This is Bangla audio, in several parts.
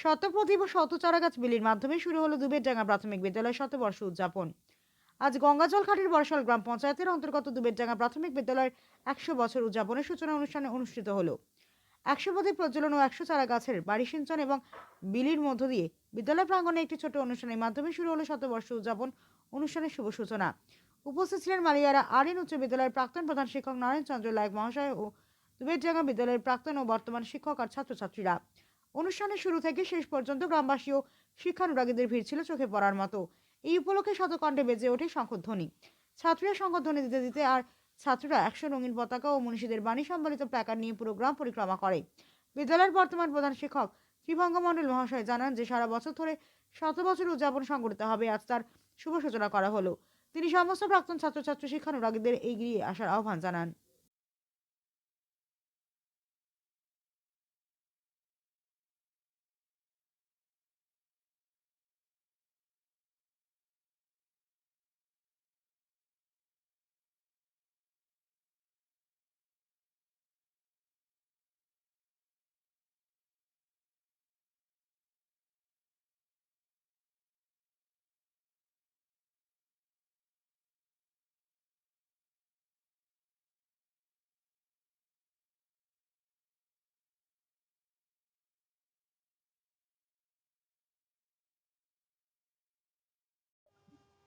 শতপ্রতিভ ও শত চারাগাছ বিলির মাধ্যমে শুরু হলো দুবেরডাঙ্গা প্রাথমিক বিদ্যালয় শতবর্ষ উদযাপন। আজ গঙ্গাজল ঘাটের বর্ষাল গ্রাম পঞ্চায়েতের অন্তর্গত দুবেরডাঙ্গা প্রাথমিক বিদ্যালয়ের একশো বছর উদযাপনের সূচনা অনুষ্ঠানে অনুষ্ঠিত হলো। একশো প্রদীপ প্রজ্বলন ও একশো চারা গাছের বাড়ি সিঞ্চন এবং বিলির মধ্য দিয়ে বিদ্যালয় প্রাঙ্গণে একটি ছোট অনুষ্ঠানের মাধ্যমে শুরু হলো শতবর্ষ উদযাপন অনুষ্ঠানের শুভ সূচনা। উপস্থিত ছিলেন মালিয়ারা আরিন উচ্চ বিদ্যালয়ের প্রাক্তন প্রধান শিক্ষক নারায়ণ চন্দ্র লায়ক মহাশয় ও দুবেরডাঙ্গা বিদ্যালয়ের প্রাক্তন ও বর্তমান শিক্ষক আর ছাত্রছাত্রীরা। অনুষ্ঠানের শুরু থেকে শেষ পর্যন্ত গ্রামবাসী ও শিক্ষানুরাগীদের ভিড় ছিল চোখে পড়ার মতো। এই উপলক্ষে শতকণ্ঠে বেজে ওঠে শঙ্খধ্বনি ছাত্রীরা শঙ্খধ্বনি দিতে দিতে আর ছাত্ররা একশো রঙিন পতাকা ও মনীষীদের বাণী সম্বলিত প্ল্যাকার্ড নিয়ে পুরো গ্রাম পরিক্রমা করে। বিদ্যালয়ের বর্তমান প্রধান শিক্ষক ত্রিভঙ্গ মণ্ডল মহাশয় জানান যে, সারা বছর ধরে শত বছর উদযাপন সংগঠিত হবে আজ তার শুভ সূচনা করা হলো। তিনি সমস্ত প্রাক্তন ছাত্রছাত্রী শিক্ষানুরাগীদের এগিয়ে আসার আহ্বান জানান।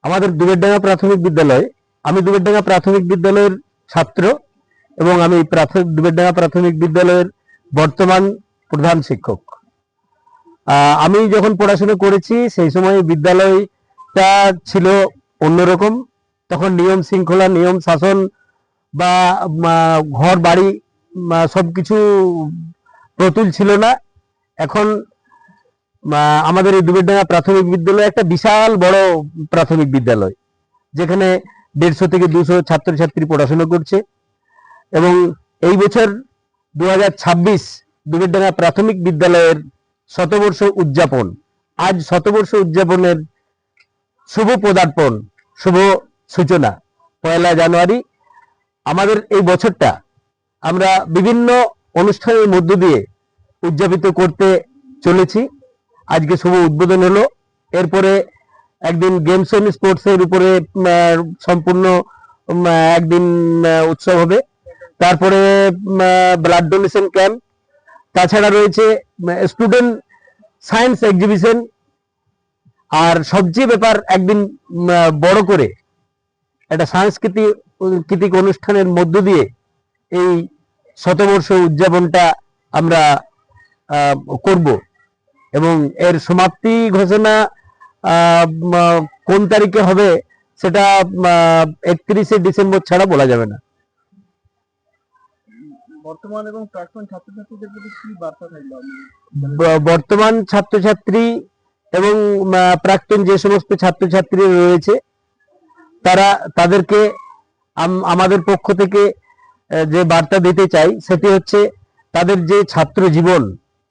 আমাদের দুবেরডাঙ্গা প্রাথমিক বিদ্যালয় আমি দুবেরডাঙ্গা প্রাথমিক বিদ্যালয়ের ছাত্র এবং আমি প্রাথমিক দুবেরডাঙ্গা প্রাথমিক বিদ্যালয়ের বর্তমান প্রধান শিক্ষক। আমি যখন পড়াশোনা করেছি সেই সময় বিদ্যালয়টা ছিল অন্যরকম। তখন নিয়ম শৃঙ্খলা নিয়ম শাসন বা ঘর বাড়ি উম, আহ, সবকিছু প্রতুল ছিল না। এখন আমাদের এই দুবেরডাঙ্গা প্রাথমিক বিদ্যালয় একটা বিশাল বড় প্রাথমিক বিদ্যালয়, যেখানে দেড়শো থেকে দুশো ছাত্রছাত্রী পড়াশোনা করছে। এবং এই বছর দু হাজার ছাব্বিশ দুবেরডাঙ্গা প্রাথমিক বিদ্যালয়ের শতবর্ষ উদযাপন, আজ শতবর্ষ উদযাপনের শুভ পদার্পণ, শুভ সূচনা, পয়লা জানুয়ারি। আমাদের এই বছরটা আমরা বিভিন্ন অনুষ্ঠানের মধ্য দিয়ে উদযাপিত করতে চলেছি। আজকে শুভ উদ্বোধন হলো। এরপরে একদিন গেমস এন্ড স্পোর্টস এর উপরে সম্পূর্ণ একদিন উৎসব হবে। তারপরে ব্লাড ডোনেশন ক্যাম্প তাছাড়া রয়েছে স্টুডেন্ট সায়েন্স এক্সিবিশন আর সবচেয়ে ব্যাপার, একদিন বড় করে একটা সাংস্কৃতিক কৃতিক অনুষ্ঠানের মধ্য দিয়ে এই শতবর্ষ উদযাপনটা আমরা করব। এবং এর সমাপ্তি ঘোষণা কোন তারিখে হবে সেটা একত্রিশে ডিসেম্বর ছাড়া বলা যাবে না। বর্তমান এবং প্রাক্তন ছাত্রছাত্রীদের প্রতি কি বার্তা থাকবে বর্তমান ছাত্রছাত্রী এবং প্রাক্তন যে সমস্ত ছাত্রছাত্রী রয়েছে তারা তাদেরকে আমাদের পক্ষ থেকে যে বার্তা দিতে চাই সেটি হচ্ছে তাদের যে ছাত্র জীবন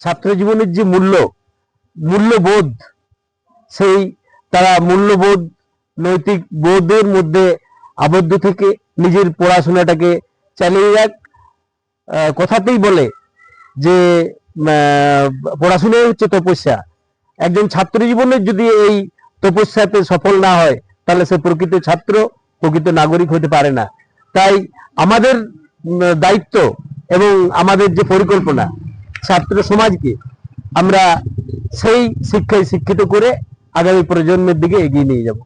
ছাত্র জীবনের যে মূল্য মূল্যবোধ, সেই তারা মূল্যবোধ, নৈতিক বোধের মধ্যে আবদ্ধ থেকে নিজের পড়াশোনাটাকে চালিয়ে যাক। কথাতেই বলে যে পড়াশোনাই হচ্ছে তপস্যা। একজন ছাত্র জীবনের যদি এই তপস্যাতে সফল না হয়, তাহলে সে প্রকৃত ছাত্র, প্রকৃত নাগরিক হতে পারে না। তাই আমাদের দায়িত্ব এবং আমাদের যে পরিকল্পনা, ছাত্র সমাজকে আমরা সেই শিক্ষায় শিক্ষিত করে আগামী প্রজন্মের দিকে এগিয়ে নিয়ে যাব।